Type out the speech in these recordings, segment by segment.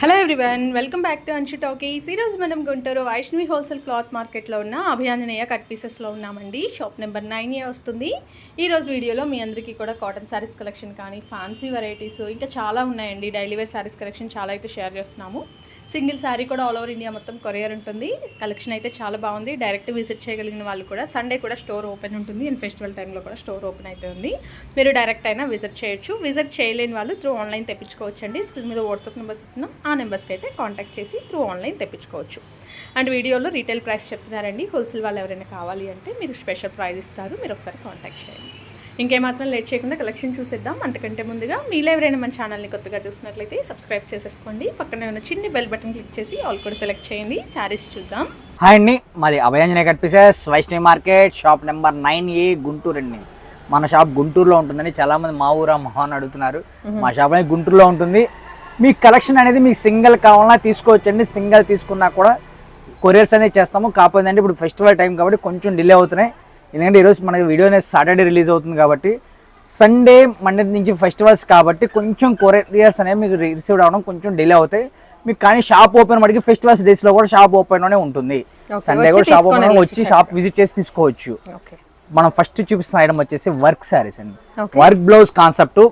Hello everyone welcome back to Anshi talkies ఈరోజు మనం Guntur Vaishnavi wholesale cloth మార్కెట్లో ఉన్న అభియాంజనేయ కట్ పీసెస్లో ఉన్నామండి. షాప్ నెంబర్ నైన్ ఏ వస్తుంది. ఈరోజు వీడియోలో మీ అందరికీ కూడా కాటన్ శారీస్ కలెక్షన్ కానీ ఫ్యాన్సీ వెరైటీస్ ఇంకా చాలా ఉన్నాయండి. డైలీ వేర్ శారీస్ కలెక్షన్ చాలా అయితే షేర్ చేస్తున్నాము. సింగిల్ శారీ కూడా ఆల్ ఓవర్ ఇండియా మొత్తం కొరియర్ ఉంటుంది. కలెక్షన్ అయితే చాలా బాగుంది. డైరెక్ట్ విజిట్ చేయగలిగిన వాళ్ళు కూడా సండే కూడా స్టోర్ ఓపెన్ ఉంటుంది. అండ్ ఫెస్టివల్ టైంలో కూడా స్టోర్ ఓపెన్ అయితే ఉంది. మీరు డైరెక్ట్ అయినా విజిట్ చేయొచ్చు. విజిట్ చేయలేని వాళ్ళు త్రూ ఆన్లైన్ తెప్పించుకోవచ్చు అండి స్క్రీన్ మీద వాట్సాప్ నెంబర్స్ ఇస్తున్నాం. ఆ నెంబర్స్కి అయితే కాంటాక్ట్ చేసి త్రూ ఆన్లైన్ తెప్పించుకోవచ్చు. అండ్ వీడియోలో రీటైల్ ప్రైస్ చెప్తున్నారండి. హోల్సేల్ వాళ్ళు ఎవరైనా కావాలి అంటే మీరు స్పెషల్ ప్రైస్ ఇస్తారు. మీరు ఒకసారి కాంటాక్ట్ చేయండి. ఇంకేమాత్రం లేట్ చేయకుండా కలెక్షన్ చూసేద్దాం. అంతకంటే ముందుగా మీలో ఎవరైనా మన ఛానల్ని కొత్తగా చూసినట్లయితే సబ్స్క్రైబ్ చేసేసుకోండి. పక్కనే ఉన్న చిన్ని బెల్ బటన్ క్లిక్ చేసి ఆల్ కూడా సెలెక్ట్ చేయండి. శారీస్ చూద్దాం. హాయ్ అండి మాది Abhayanjaneya cut pieces Vaishnavi market shop number nine A Guntur అండి. మన షాప్ గుంటూరులో ఉంటుందని చాలా మంది మా ఊరా మహా అని అడుగుతున్నారు. మా షాప్ అనేది గుంటూరులో ఉంటుంది. మీ కలెక్షన్ అనేది మీకు సింగిల్ కావాలన్నా తీసుకోవచ్చండి. సింగిల్ తీసుకున్నా కూడా కొరియర్స్ అనేది చేస్తాము. కాకపోతే ఇప్పుడు ఫెస్టివల్ టైం కాబట్టి కొంచెం డిలే అవుతున్నాయి. ఎందుకంటే ఈరోజు మనకి వీడియో అనేది సాటర్డే రిలీజ్ అవుతుంది కాబట్టి సండే మండే నుంచి ఫెస్టివల్స్ కాబట్టి కొంచెం కొరియర్స్ అనేవి మీకు రిసీవ్ అవ్వడం కొంచెం డిలే అవుతాయి. మీకు కానీ షాప్ ఓపెన్ మటుకి ఫెస్టివల్స్ డేస్లో కూడా షాప్ ఓపెన్లోనే ఉంటుంది. సండే కూడా షాప్ ఓపెన్ వచ్చి షాప్ విజిట్ చేసి తీసుకోవచ్చు. మనం ఫస్ట్ చూపిస్తున్న ఐటమ్ వచ్చేసి వర్క్ శారీస్ అండి. వర్క్ బ్లౌజ్ కాన్సెప్ట్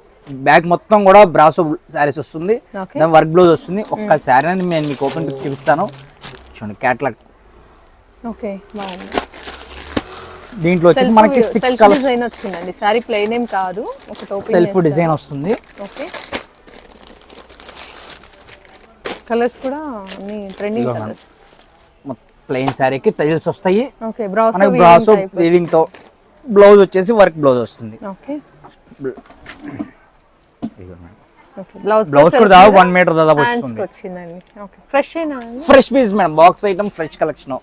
బ్యాగ్ మొత్తం కూడా బ్రాసో శారీస్ వస్తుంది. దాని వర్క్ బ్లౌజ్ వస్తుంది. ఒక్క శారీ అనేది నేను మీకు ఓపెన్ చూపిస్తాను. చూడండి క్యాట్లాగ్ ఓకే దీంట్లో వచ్చేసి మనకి సిక్స్ కలర్స్ డిజైన్ వచ్చిందండి. శారీ ప్లెయిన్ ఏం కాదు ఒక సెల్ఫ్ డిజైన్ వస్తుంది. ఓకే కలర్స్ కూడా అన్ని ట్రెండింగ్ కలర్స్ ప్లెయిన్ శారీకి టైల్స్ వస్తాయి. ఓకే బ్రాస్ బ్రాసో వీవింగ్తో బ్లౌజ్ వచ్చేసి వర్క్ బ్లౌజ్ వస్తుంది. ఓకే బ్లౌజ్ బ్లౌజ్ కూడా దాదాపు వన్ మీటర్ దాదాపు వచ్చిందండి. Fresh fresh piece madam box item fresh collection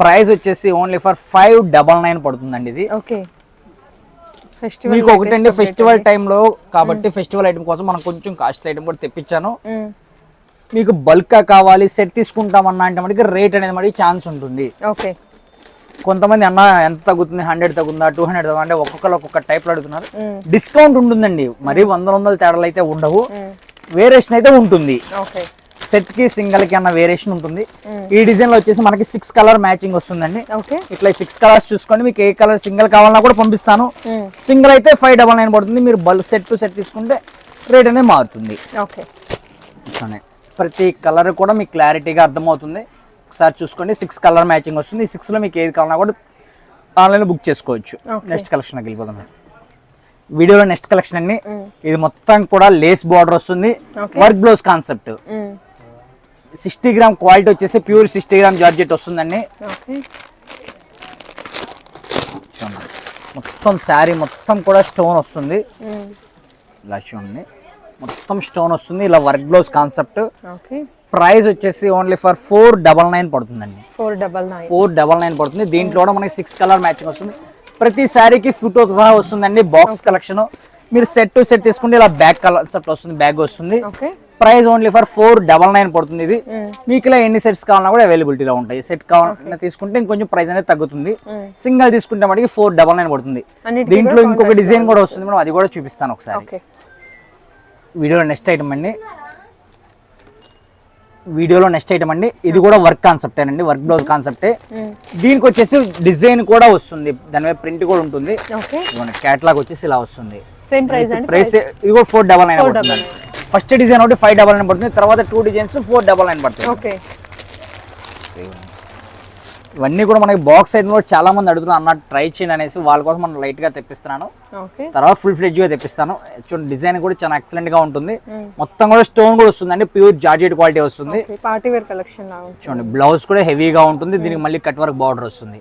price వచ్చేసి only for five double nine పడుతుందండి ఇది. ఓకే. మీకు ఒకటండి ఫెస్టివల్ టైంలో కాబట్టి ఫెస్టివల్ ఐటమ్ కోసం మనం కొంచెం కాస్ట్ ఐటమ్ కూడా తెప్పించాను. మీకు బల్క్ కావాలి సెట్ తీసుకుంటామన్నా అంటే మనకి రేట్ అనేది మనకి ఛాన్స్ ఉంటుంది. ఓకే. కొంతమంది అన్న ఎంత తగ్గుతుంది? హండ్రెడ్ తగ్గుందా టూ హండ్రెడ్ తగ్గుందా అంటే ఒక్కొక్కరు ఒక్కొక్క టైప్లో అడుగుతున్నారు. డిస్కౌంట్ ఉంటుందండి. మరి వంద వందల తేడాలు అయితే ఉండవు. వేరియేషన్ అయితే ఉంటుంది. ఓకే. సెట్కి సింగిల్కి అన్న వేరియేషన్ ఉంటుంది. ఈ డిజైన్లో వచ్చేసి మనకి సిక్స్ కలర్ మ్యాచింగ్ వస్తుందండి. ఓకే ఇట్లా సిక్స్ కలర్స్ చూసుకోండి మీకు ఏ కలర్ సింగిల్ కావాలన్నా కూడా పంపిస్తాను. సింగిల్ అయితే ఫైవ్ డబల్ నైన్ పడుతుంది. మీరు బల్క్ సెట్ టు సెట్ తీసుకుంటే రేట్ అనేది మారుతుంది. ప్రతి కలర్ కూడా మీకు క్లారిటీగా అర్థమవుతుంది. ఒకసారి చూసుకోండి. సిక్స్ కలర్ మ్యాచింగ్ వస్తుంది. ఈ సిక్స్లో మీకు ఏది కావాలన్నా కూడా ఆన్లైన్లో బుక్ చేసుకోవచ్చు. నెక్స్ట్ కలెక్షన్కి వెళ్ళిపోతాం వీడియోలో నెక్స్ట్ కలెక్షన్ అండి. ఇది మొత్తం కూడా లేస్ బార్డర్ వస్తుంది. Work blouse concept sixty gram quality వచ్చేసి ప్యూర్ సిక్స్టీ గ్రామ్ జార్జెట్ వస్తుందండి. మొత్తం శారీ మొత్తం కూడా స్టోన్ వస్తుంది. ఇలా చూడండి. మొత్తం స్టోన్ వస్తుంది. ఇలా వర్క్ బ్లౌజ్ కాన్సెప్ట్. ప్రైస్ వచ్చేసి only for four double nine పడుతుందండి. Four double nine. Four double nine పడుతుంది. దీంట్లో కూడా మనకి సిక్స్ కలర్ మ్యాచింగ్ వస్తుంది. ప్రతి శారీకి ఫోటో సహా వస్తుందండి. Box collection. మీరు సెట్ టు సెట్ తీసుకుంటే ఇలా బ్యాగ్ కాన్సెప్ట్ వస్తుంది. బ్యాగ్ వస్తుంది. Okay. Price only for four double nine పడుతుంది ఇది. మీకు ఇలా ఎన్ని సెట్స్ కావాలన్నా కూడా అవైలబిలిటీలో ఉంటాయి. సెట్ కావాలన్నా తీసుకుంటే ఇంకొంచెం ప్రైస్ అనేది తగ్గుతుంది. సింగిల్ తీసుకుంటే మనకి ఫోర్ డబల్ నైన్ పడుతుంది. దీంట్లో ఇంకొక డిజైన్ కూడా వస్తుంది మేడం. అది కూడా చూపిస్తాను ఒకసారి. వీడియోలో నెక్స్ట్ ఐటమ్ అండి. వీడియోలో నెక్స్ట్ ఐటమ్ అండి. ఇది కూడా వర్క్ కాన్సెప్టే అండి. వర్క్ బ్లౌజ్ కాన్సెప్టే. దీనికి వచ్చేసి డిజైన్ కూడా వస్తుంది. దాని మీద ప్రింట్ కూడా ఉంటుంది. క్యాటలాగ్ వచ్చేసి ఇలా వస్తుంది. ప్రైస్ ప్రైస్ ఇదిగో four double nine. First design ఒకటి ఫైవ్ డబల్ నైన్ పడుతుంది. తర్వాత two designs four double nine పడుతుంది. ఓకే. ఇవన్నీ కూడా మనకి బాక్స్ సైడ్ కూడా చాలా మంది అడుగుతున్నారు అన్న ట్రై చేయండి అనేసి వాళ్ళ కోసం మనం లైట్గా తెప్పిస్తున్నాను తర్వాత ఫుల్ ఫ్లెడ్జ్గా తెప్పిస్తాను. చూడండి డిజైన్ కూడా చాలా ఎక్సలెంట్గా ఉంటుంది. మొత్తం కూడా స్టోన్ కూడా వస్తుందండి. ప్యూర్ జార్జెట్ క్వాలిటీ వస్తుంది. Party wear collection. చూడండి బ్లౌజ్ కూడా హెవీగా ఉంటుంది. దీనికి మళ్ళీ కట్ వర్క్ బార్డర్ వస్తుంది.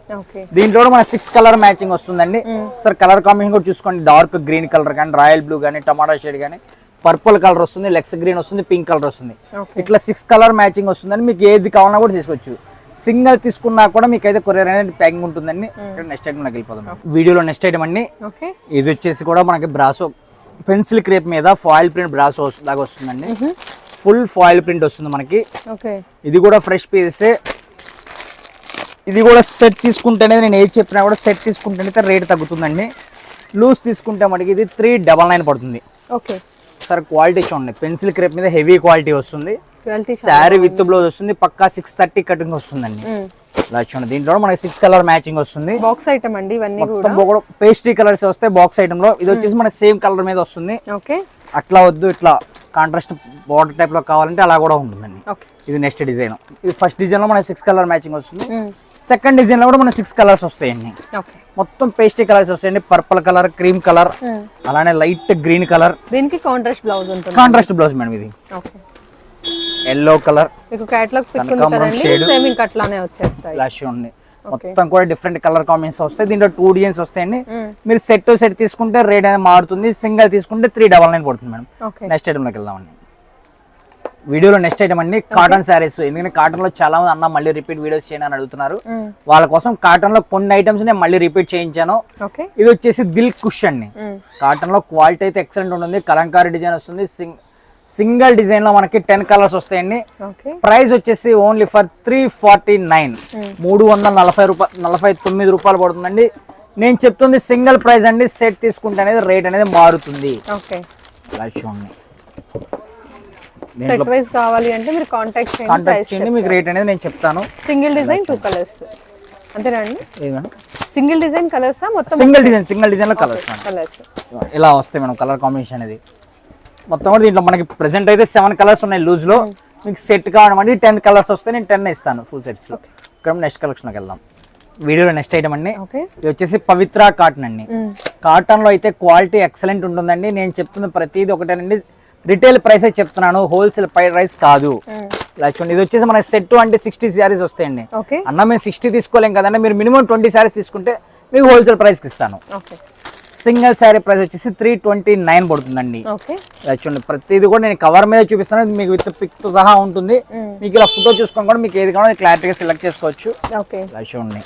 దీంట్లో మన సిక్స్ కలర్ మ్యాచింగ్ వస్తుందండి. సార్ కలర్ కాంబినేషన్ కూడా చూసుకోండి. డార్క్ గ్రీన్ కలర్ కానీ రాయల్ బ్లూ కానీ టమాటా షేడ్ కానీ. పర్పుల్ కలర్ వస్తుంది లెక్స్ గ్రీన్ వస్తుంది పింక్ కలర్ వస్తుంది. ఇట్లా సిక్స్ కలర్ మ్యాచింగ్ వస్తుందండి మీకు ఏది కావాలన్నా కూడా తీసుకోవచ్చు. సింగిల్ తీసుకున్నా కూడా మీకు అయితే కొరియర్ అనేది ప్యాకింగ్ ఉంటుందండి. నెక్స్ట్ ఐటమ్ నాకు వెళ్ళిపోతాం వీడియోలో నెక్స్ట్ ఐటమ్ అండి. ఇది వచ్చేసి కూడా మనకి బ్రాసో పెన్సిల్ క్రేప్ మీద ఫాయిల్ ప్రింట్ బ్రాసో లాగా వస్తుందండి. ఫుల్ ఫాయిల్ ప్రింట్ వస్తుంది మనకి. ఇది కూడా ఫ్రెష్ పీసెస్. ఇది కూడా సెట్ తీసుకుంటేనే నేను ఏది చెప్పినా కూడా సెట్ తీసుకుంటేనే రేట్ తగ్గుతుందండి. లూజ్ తీసుకుంటే మనకి ఇది త్రీ డబల్ నైన్ పడుతుంది. ఓకే. సార్ క్వాలిటీ చూడండి. పెన్సిల్ క్రేప్ మీద హెవీ క్వాలిటీ వస్తుంది. శారీ విత్ బ్లౌజ్ వస్తుంది. పక్కా సిక్స్ థర్టీ కటింగ్ వస్తుందండి. ఇలా చూడండి. దీంట్లో మనకి సిక్స్ కలర్ మ్యాచింగ్ వస్తుంది. బాక్స్ ఐటమ్ అండి ఇవన్నీ కూడా. పేస్ట్రీ కలర్స్ వస్తాయి బాక్స్ ఐటమ్లో. ఇది వచ్చేసి మనకి సేమ్ కలర్ మీద వస్తుంది. ఓకే. అట్లా వద్దు ఇట్లా కాంట్రాస్ట్ బార్డర్ టైప్లో కావాలంటే అలా కూడా ఉంటుందండి. ఇది నెక్స్ట్ డిజైన్ ఇది ఫస్ట్ డిజైన్లో మనకి సిక్స్ కలర్ మ్యాచింగ్ వస్తుంది. సెకండ్ డిజైన్లో కూడా మనకి సిక్స్ కలర్స్ వస్తాయండి. మొత్తం పేస్ట్రీ కలర్స్ వస్తాయండి. పర్పుల్ కలర్ క్రీమ్ కలర్ అలానే లైట్ గ్రీన్ కలర్ దీనికి కాంట్రాస్ట్ బ్లౌజ్ ఉంటుంది. కాంట్రాస్ట్ బ్లౌజ్ మేడం ఇది. ఎల్లో కలర్ మీకు క్యాటలాగ్ పిక్ ఉంది కదండి. సేమ్ ఇంకా అట్లానే వచ్చేస్తాయి. ఫ్లాష్ ఉంది. మొత్తం కూడా డిఫరెంట్ కలర్ కాంబినేషన్స్ వస్తాయి. దీంట్లో టూ డిజైన్స్ వస్తాయండి. Mm. మీరు సెట్ టు సెట్ తీసుకుంటే రేట్ అనేది మారుతుంది. సింగిల్ తీసుకుంటే త్రీ డబల్ నైన్ పడుతుంది మేడం నెక్స్ట్ ఐటమ్లోకి వెళ్దామండి. వీడియోలో నెక్స్ట్ ఐటమ్ అండి కాటన్ శారీస్ ఎందుకంటే కాటన్లో చాలా మంది అన్న మళ్ళీ రిపీట్ వీడియోస్ చేయని అని అడుగుతున్నారు. వాళ్ళ కోసం కాటన్లో కొన్ని ఐటమ్స్ నేను మళ్ళీ రిపీట్ చేయించాను. ఇది వచ్చేసి దిల్ కుష్ అండి. కాటన్లో క్వాలిటీ అయితే ఎక్సలెంట్ ఉంటుంది. కలంకారీ డిజైన్ వస్తుంది. సింగిల్ డిజైన్లో మనకి టెన్ కలర్స్ వస్తాయండి. ప్రైస్ వచ్చేసి only for three forty nine మూడు వందల నలభై రూపాయలు నలభై తొమ్మిది రూపాయలు పడుతుందండి. నేను చెప్తుంది సింగిల్ ప్రైస్ అండి. సెట్ తీసుకుంటే అనేది రేట్ అనేది మారుతుంది. చూడండి. సెట్ వైస్ కావాలి అంటే మీరు కాంటాక్ట్ చేయండి కాంటాక్ట్ చేయండి మీకు రేట్ అనేది నేను చెప్తాను. Single design two colours single design కలర్సా మొత్తం సింగిల్ డిజైన్ సింగిల్ డిజైన్లో కలర్స్ కలర్స్ ఇలా వస్తాయి మేడం కలర్ కాంబినేషన్ అనేది. మొత్తం కూడా దీంట్లో మనకి ప్రెసెంట్ అయితే సెవెన్ కలర్స్ ఉన్నాయి లూజ్లో. మీకు సెట్ కావడం టెన్ కలర్స్ వస్తే నేను టెన్ ఇస్తాను ఫుల్ సెట్స్లో. ఇక్కడ నెక్స్ట్ కలెక్షన్కి వెళ్దాం. వీడియోలో నెక్స్ట్ ఐటమ్ అండి. ఇది వచ్చేసి పవిత్ర కాటన్ అండి. కాటన్లో అయితే క్వాలిటీ ఎక్సలెంట్ ఉంటుందండి. నేను చెప్తున్న ప్రతిదీ ఒకటేనండి. రిటైల్ ప్రైస్ చెప్తున్నాను హోల్సేల్ ప్రైస్ కాదు. చూడండి ఇది వచ్చేసి మన సెట్ అంటే సిక్స్టీ శారీస్ వస్తాయండి. ఓకే. అన్న మేము సిక్స్టీ తీసుకోలేం కదండి మీరు మినిమం ట్వంటీ శారీస్ తీసుకుంటే మీకు హోల్సేల్ ప్రైస్కి ఇస్తాను. సింగిల్ శారీ ప్రైస్ వచ్చేసి త్రీ ట్వంటీ నైన్ పడుతుందండి. చూడండి ప్రతిదీ కూడా నేను కవర్ మీద చూపిస్తాను మీకు విత్ పిక్తో సహా ఉంటుంది. మీకు ఇలా ఫోటో చూసుకొని కూడా మీకు ఏది కావాలో క్లారిటీగా సెలెక్ట్ చేసుకోవచ్చు. చూడండి.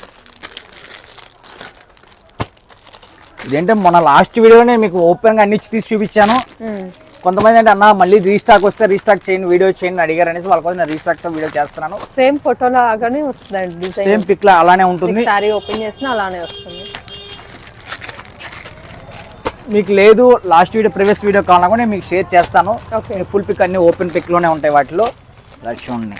ఇదేంటే మన లాస్ట్ వీడియోనే మీకు ఓపెన్గా అన్ని తీసి చూపించాను. కొంతమంది అంటే అన్న మళ్ళీ రీస్టాక్ వస్తే రీస్టాక్ చేయండి వీడియో చేయండి అడిగారు అనేసి వాళ్ళ కోసం నేను రీస్టాక్తో వీడియో చేస్తున్నాను. సేమ్ ఫోటో లాగానే వస్తుందండి డిజైన్ సేమ్ పిక్ లా అలానే ఉంటుంది. సారీ ఓపెన్ చేసినా అలానే వస్తుంది. మీకు లేదు లాస్ట్ వీడియో ప్రీవియస్ వీడియో కావాలన్నా కూడా నేను మీకు షేర్ చేస్తాను. ఫుల్ పిక్ అన్ని ఓపెన్ పిక్లోనే ఉంటాయి వాటిలో. చూడండి.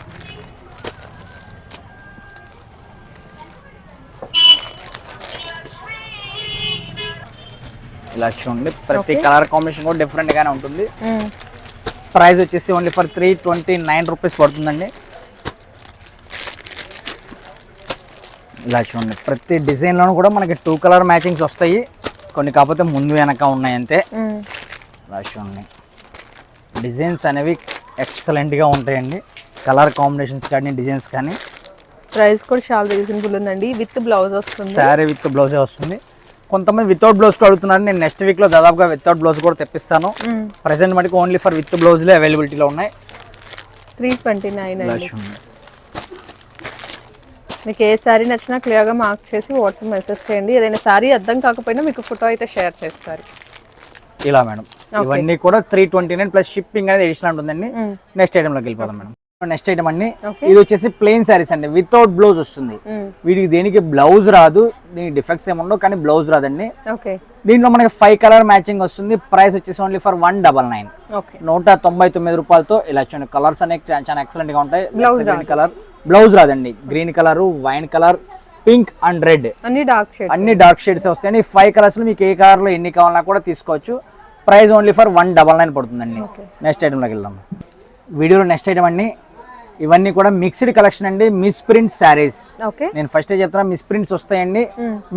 ఇలా చూడండి. ప్రతి కలర్ కాంబినేషన్ కూడా డిఫరెంట్ గానే ఉంటుంది. ప్రైస్ వచ్చేసి only for three twenty nine rupees పడుతుందండి. ఇలా చూడండి. ప్రతి డిజైన్లోనూ కూడా మనకి టూ కలర్ మ్యాచింగ్స్ వస్తాయి. కొన్ని కాకపోతే ముందు వెనక ఉన్నాయి అంతే. ఇలా చూడండి. డిజైన్స్ అనేవి ఎక్సలెంట్గా ఉంటాయండి. కలర్ కాంబినేషన్స్ కానీ డిజైన్స్ కానీ. ప్రైస్ కూడా చాలా రీజనబుల్ ఉందండి. విత్ బ్లౌజ్ వస్తుంది. శారీ విత్ బ్లౌజే వస్తుంది. కొంతమంది వితౌట్ బ్లౌజ్ కూడా అడుగుతున్నారు. నేను నెక్స్ట్ వీక్లో దాదాపుగా వితౌట్ బ్లౌజ్ కూడా తెప్పిస్తాను. ప్రజెంట్ మటుకు ఓన్లీ ఫర్ విత్ బ్లౌజ్లే అవైలబిలిటీలో ఉన్నాయి. త్రీ ట్వంటీ నైన్ మీకు ఏ శారీ నచ్చినా క్లియర్గా మార్క్ చేసి వాట్సాప్ మెసేజ్ చేయండి. ఏదైనా శారీ అర్థం కాకపోయినా మీకు ఫోటో అయితే షేర్ చేస్తారు. ఇలా మేడం. ఇవన్నీ కూడా three twenty nine plus shipping అనేది ఎడిషనల్ ఉంటుందండి నెక్స్ట్ ఐటెంలోకి వెళ్ళిపోదాం మేడం. నెక్స్ట్ ఐటమ్ అండి. ఇది వచ్చేసి ప్లెయిన్ శారీస్ అండి. వితౌట్ బ్లౌజ్ వస్తుంది. వీటికి దేనికి బ్లౌజ్ రాదు. దీనికి డిఫెక్ట్స్ ఏమి ఉండవు కానీ బ్లౌజ్ రాదండి. దీంట్లో మనకి ఫైవ్ కలర్ మ్యాచింగ్ వస్తుంది. ప్రైస్ వచ్చేసి only for one double nine నూట తొంభై తొమ్మిది రూపాయలతో ఇలా చూడండి. కలర్స్ అనేవి చాలా ఎక్సలెంట్గా ఉంటాయి. గ్రీన్ కలర్ బ్లౌజ్ రాదండి. Green colour wine colour pink and red అన్ని డార్క్ షేడ్స్ అన్ని డార్క్ షేడ్స్ వస్తాయండి. ఫైవ్ కలర్స్లో మీకు ఏ కలర్లో ఎన్ని కావాలన్నా కూడా తీసుకోవచ్చు. Price only for one double nine పడుతుందండి. నెక్స్ట్ ఐటమ్లోకి వెళ్దాం. వీడియోలో నెక్స్ట్ ఐటమ్ అండి ఇవన్నీ కూడా మిక్స్డ్ కలెక్షన్ అండి మిస్ ప్రింట్ శారీస్ నేను ఫస్ట్ చెప్తున్నా మిస్ ప్రింట్స్ వస్తాయండి.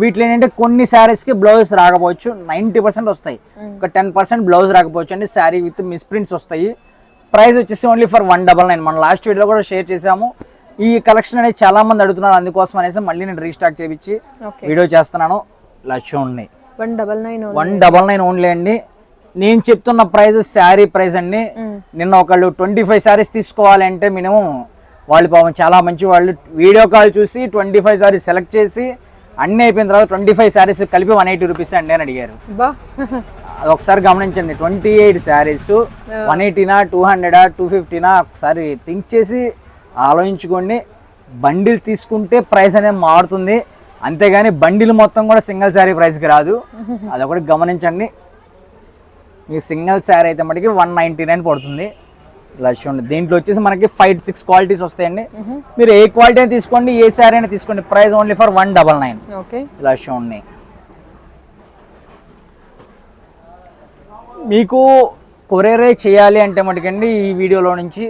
వీటిలో ఏంటంటే కొన్ని శారీస్కి బ్లౌజ్ రాకపోవచ్చు నైంటీ పర్సెంట్ వస్తాయి. ఒక టెన్ పర్సెంట్ బ్లౌజ్ రాకపోవచ్చు అండి శారీ విత్ మిస్ ప్రింట్స్ వస్తాయి. ప్రైస్ వచ్చేసి only for one double nine మనం లాస్ట్ వీడియోలో కూడా షేర్ చేసాము ఈ కలెక్షన్ అనేది చాలా మంది అడుగుతున్నారు అందుకోసం అనేసి మళ్ళీ నేను రీస్టాక్ చేపించి ఓకే. వీడియో చేస్తున్నాను. లక్ష ఉన్నాయి వన్ డబల్ నైన్ ఓన్లీ అండి. నేను చెప్తున్న ప్రైస్ శారీ ప్రైస్ అండి నిన్న ఒకళ్ళు ట్వంటీ ఫైవ్ శారీస్ తీసుకోవాలంటే మినిమం వాళ్ళు పాపం చాలా మంచి వాళ్ళు. వీడియో కాల్ చూసి ట్వంటీ ఫైవ్ శారీస్ సెలెక్ట్ చేసి అన్నీ అయిపోయిన తర్వాత ట్వంటీ ఫైవ్ శారీస్ కలిపి వన్ ఎయిటీ రూపీస్ అండి అని అడిగారు. అది ఒకసారి గమనించండి ట్వంటీ ఎయిట్ శారీస్ వన్ ఎయిటీనా టూ హండ్రెడా టూ ఫిఫ్టీనా ఒకసారి థింక్ చేసి ఆలోచించుకోండి. బండిల్ తీసుకుంటే ప్రైస్ అనేది మారుతుంది. అంతేగాని బండిల్ మొత్తం కూడా సింగిల్ శారీ ప్రైస్కి రాదు. అదొకటి గమనించండి. మీ సింగిల్ శారీ అయితే మటుకి వన్ నైంటీ నైన్ పడుతుంది. ఇలా చూడండి దీంట్లో వచ్చేసి మనకి ఫైవ్ సిక్స్ క్వాలిటీస్ వస్తాయండి. మీరు ఏ క్వాలిటీ అయినా తీసుకోండి ఏ శారీ అయినా తీసుకోండి. Price only for one double nine. Okay. ఇలా చూడండి మీకు కొరియరే చేయాలి అంటే మటుకండి ఈ వీడియోలో నుంచి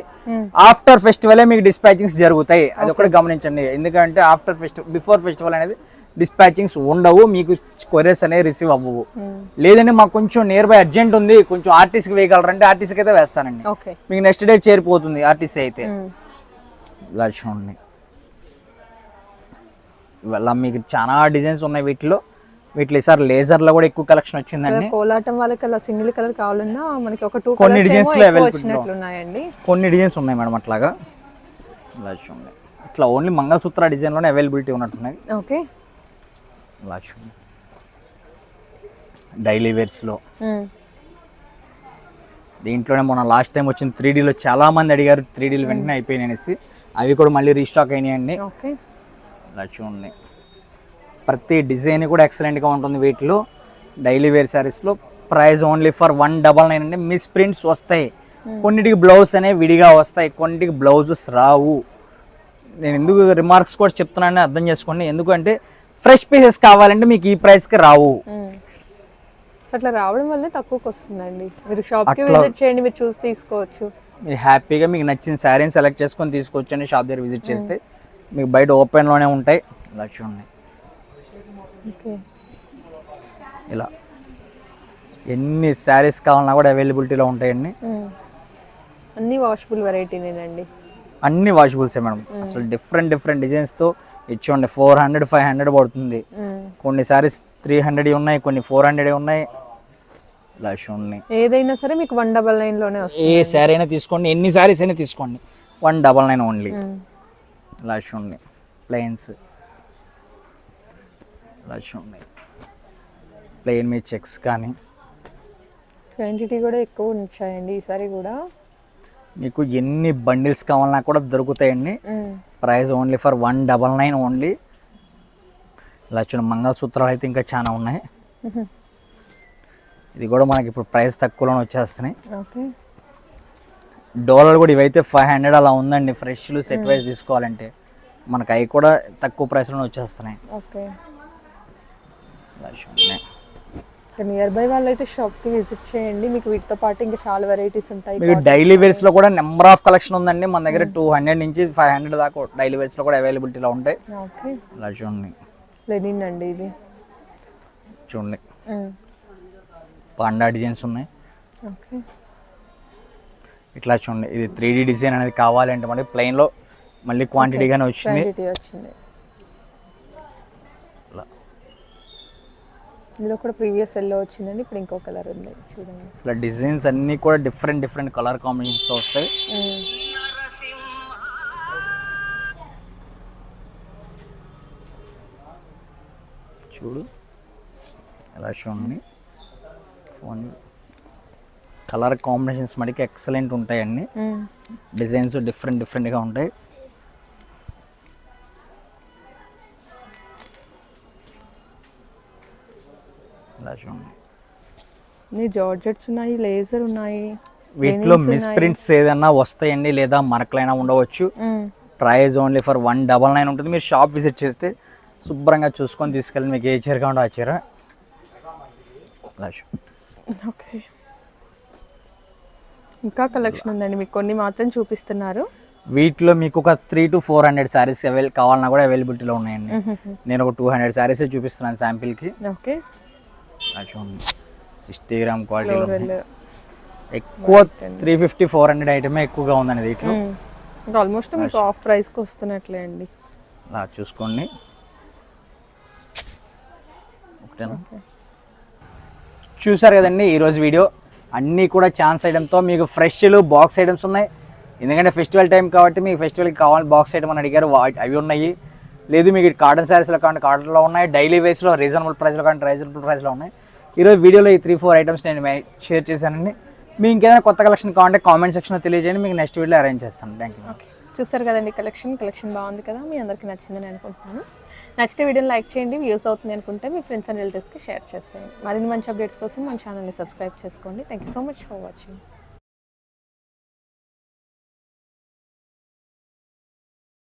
ఆఫ్టర్ ఫెస్టివలే మీకు డిస్పాచింగ్స్ జరుగుతాయి. అది ఒకటి గమనించండి. ఎందుకంటే ఆఫ్టర్ ఫెస్టివల్ బిఫోర్ ఫెస్టివల్ అనేది డిస్పాచింగ్స్ ఉండవు మీకు కొరియర్స్ అనేవి రిసీవ్ అవ్వవు. లేదంటే మాకు కొంచెం నియర్ బై అర్జెంట్ ఉంది కొంచెం ఆర్టీసీకి వేయగలరంటే ఆర్టీసీకి అయితే వేస్తానండి. మీకు నెక్స్ట్ డే చేరిపోతుంది ఆర్టీసీ అయితే. ఇలా చూడండి. ఇవాళ మీకు చాలా డిజైన్స్ ఉన్నాయి వీటిలో. వీటిలో ఈసారి లేజర్లో కూడా ఎక్కువ కలెక్షన్ వచ్చిందండి. కోలాటం వాళ్ళకి అలా సింగిల్ కలర్ కావాలన్నా మనకి ఒక టూ కొన్ని లో వచ్చినట్లు ఉన్నాయండి. కొన్ని డిజైన్స్ ఉన్నాయి మేడం అట్లాగా. ఇలా చూడండి. ఇట్లా ఓన్లీ మంగళసూత్ర డిజైన్లోనే అవైలబిలిటీ ఉన్నట్టున్నాయి. ఓకే చూడండి డైలీ వేర్స్లో. దీంట్లోనే మొన్న లాస్ట్ టైం వచ్చిన త్రీ డీలో చాలా మంది అడిగారు త్రీ డీలు వెంటనే అయిపోయినాయి అనేసి అవి కూడా మళ్ళీ రీస్టాక్ అయినాయండి. ఓకే. ఇలా చూడండి ప్రతి డిజైన్ కూడా ఎక్సలెంట్గా ఉంటుంది వీటిలో. డైలీ వేర్ శారీస్లో price only for one double nine అంటే మిస్ ప్రింట్స్ వస్తాయి. కొన్నిటికి బ్లౌజ్ అనేవి విడిగా వస్తాయి కొన్నిటికి బ్లౌజెస్ రావు. నేను ఎందుకు రిమార్క్స్ కూడా చెప్తున్నానని అర్థం చేసుకోండి. ఎందుకంటే ఫ్రెష్ పీసెస్ కావాలంటే మీకు ఈ ప్రైస్కి రావు. సో అట్లా రావడం వల్లే తక్కువకి వస్తుందండి. మీరు షాప్కి అట్లా- విజిట్ చేయండి మీరు చూసి తీసుకోవచ్చు. మీరు హ్యాపీగా మీకు నచ్చిన శారీని సెలెక్ట్ చేసుకొని తీసుకొచ్చండి షాప్ దగ్గర విజిట్ చేస్తే. మీకు బయట ఓపెన్లోనే ఉంటాయి. ఇలా చూడండి. ఇలా. ఎన్ని శారీస్ కావాలన్నా కూడా అవైలబిలిటీలో ఉంటాయండి. అన్ని వాషబుల్ వెరైటీనేనండి అన్ని వాషబుల్సే మేడం. అసలు డిఫరెంట్ డిఫరెంట్ డిజైన్స్తో ఇచ్చోండి ఫోర్ హండ్రెడ్ ఫైవ్ హండ్రెడ్ పడుతుంది. కొన్ని శారీస్ త్రీ హండ్రెడ్ ఉన్నాయి కొన్ని ఫోర్ హండ్రెడ్ ఉన్నాయి. ఏదైనా సరే మీకు వన్ డబల్ నైన్లోనే వస్తుంది. ఏ శారీ అయినా తీసుకోండి ఎన్ని శారీస్ అయినా తీసుకోండి. వన్ డబల్ నైన్ ఓన్లీ ఇలా చూడండి ప్లెయిన్స్ ఇలా చూడండి. ప్లెయిన్ మీ చెక్స్ కానీ. క్వాంటిటీ కూడా ఎక్కువ ఉంచాయండి ఈసారి కూడా. మీకు ఎన్ని బండిల్స్ కావాలన్నా కూడా దొరుకుతాయండి. Price only for one double nine only. ఇలా చూడండి మంగళసూత్రాలు అయితే ఇంకా చాలా ఉన్నాయి. ఇది కూడా మనకి ఇప్పుడు ప్రైస్ తక్కువలోనే వచ్చేస్తున్నాయి. డోలర్ కూడా ఇవైతే ఫైవ్ హండ్రెడ్ అలా ఉందండి ఫ్రెష్లు సెట్ వైజ్ తీసుకోవాలంటే. మనకి అవి కూడా తక్కువ ప్రైస్లోనే వచ్చేస్తున్నాయి. నియర్ బై వాళ్ళు అయితే షాప్కి విజిట్ చేయండి. మీకు వీటితో పాటు ఇంకా చాలా వెరైటీస్ ఉంటాయి. మీకు డైలీ వేర్స్లో కూడా నెంబర్ ఆఫ్ కలెక్షన్ ఉందండి. మన దగ్గర టూ హండ్రెడ్ నుంచి ఫైవ్ హండ్రెడ్ దాకా డైలీ వేర్స్లో కూడా అవైలబిలిటీలో ఉంటాయి. ఓకే ఇలా చూడండి. లెనిన్ అండి ఇది. చూడండి. పాండా డిజైన్స్ ఉన్నాయి. ఓకే ఇట్లా చూడండి. ఇది త్రీ డిజైన్ అనేది కావాలంటే మనకి ప్లెయిన్లో మళ్ళీ క్వాంటిటీగానే వచ్చింది. వచ్చింది. ఇందులో కూడా ప్రీవియస్ ఎల్లో వచ్చిందండి. ఇప్పుడు ఇంకో కలర్ ఉంది. చూడండి. అసలు డిజైన్స్ అన్నీ కూడా డిఫరెంట్ డిఫరెంట్ కలర్ కాంబినేషన్స్తో వస్తాయి. చూడు. ఎలా చూడండి. ఫోన్ కలర్ కాంబినేషన్స్ మనకి ఎక్సలెంట్ ఉంటాయండి. మ్మ్. డిజైన్స్ డిఫరెంట్ డిఫరెంట్గా ఉంటాయి. ఇలా చూడండి జార్జెట్స్ ఉన్నాయి లేజర్ ఉన్నాయి వీటిలో Linens మిస్ ఉన్నాయి. ప్రింట్స్ ఏదన్నా వస్తాయండి లేదా మరకలైనా ఉండవచ్చు. Price only for one double nine ఉంటుంది. మీరు షాప్ విజిట్ చేస్తే శుభ్రంగా చూసుకొని తీసుకెళ్ళి మీకు ఏ చీర కావాలో ఆ చీర. ఓకే. ఇంకా కలెక్షన్ ఉందండి మీకు కొన్ని మాత్రం చూపిస్తున్నారు. వీటిలో మీకు ఒక three to four hundred saris avail కావాలన్నా కూడా అవైలబిలిటీలో ఉన్నాయండి. నేను ఒక టూ హండ్రెడ్ శారీస్ చూపిస్తున్నాను శాంపిల్కి. ఓకే. చూడండి సిక్స్టీ గ్రామ్ క్వాలిటీలో ఫ్లోరల్ ఎక్కువ త్రీ ఫిఫ్టీ ఫోర్ హండ్రెడ్ ఐటమే ఎక్కువగా ఉందండి దీంట్లో. ఇంకా ఆల్మోస్ట్ మీకు ఆఫ్ ప్రైస్కి వస్తున్నట్లే అండి. అలా చూసుకోండి. ఒకటేనా? చూసారు కదండి ఈరోజు వీడియో. అన్నీ కూడా ఛాన్స్ ఐటమ్తో మీకు ఫ్రెష్లు బాక్స్ ఐటమ్స్ ఉన్నాయి. ఎందుకంటే ఫెస్టివల్ టైం కాబట్టి మీకు ఫెస్టివల్కి కావాలి బాక్స్ ఐటమ్ అని అడిగారు. వా- అవి ఉన్నాయి. లేదు మీకు కాటన్ శారీస్లో కావాలంటే కాటన్లో ఉన్నాయి. డైలీ వేస్లో రీజనబుల్ ప్రైస్లో కావాలంటే రీజనబుల్ ప్రైస్లో ఉన్నాయి. ఈరోజు వీడియోలో ఈ త్రీ ఫోర్ ఐటమ్స్ నేను షేర్ చేశానండి. మీ ఇంకేదైనా కొత్త కలెక్షన్ కావాలంటే కామెంట్ సెక్షన్లో తెలియజేయండి మీకు నెక్స్ట్ వీడియోలో అరేంజ్ చేస్తాను. థ్యాంక్ యూ చూసారు కదండి కలెక్షన్ కలెక్షన్ బాగుంది కదా మీ అందరికీ నచ్చిందని అనుకుంటున్నాను. నచ్చితే వీడియోని లైక్ చేయండి వ్యూస్ అవుతుంది అనుకుంటే మీ ఫ్రెండ్స్ అండ్ రిలేటివ్స్కి షేర్ చేసేయండి. మరిన్ని మంచి అప్డేట్స్ కోసం మన ఛానల్ని సబ్స్క్రైబ్ చేసుకోండి. Thank you so much for watching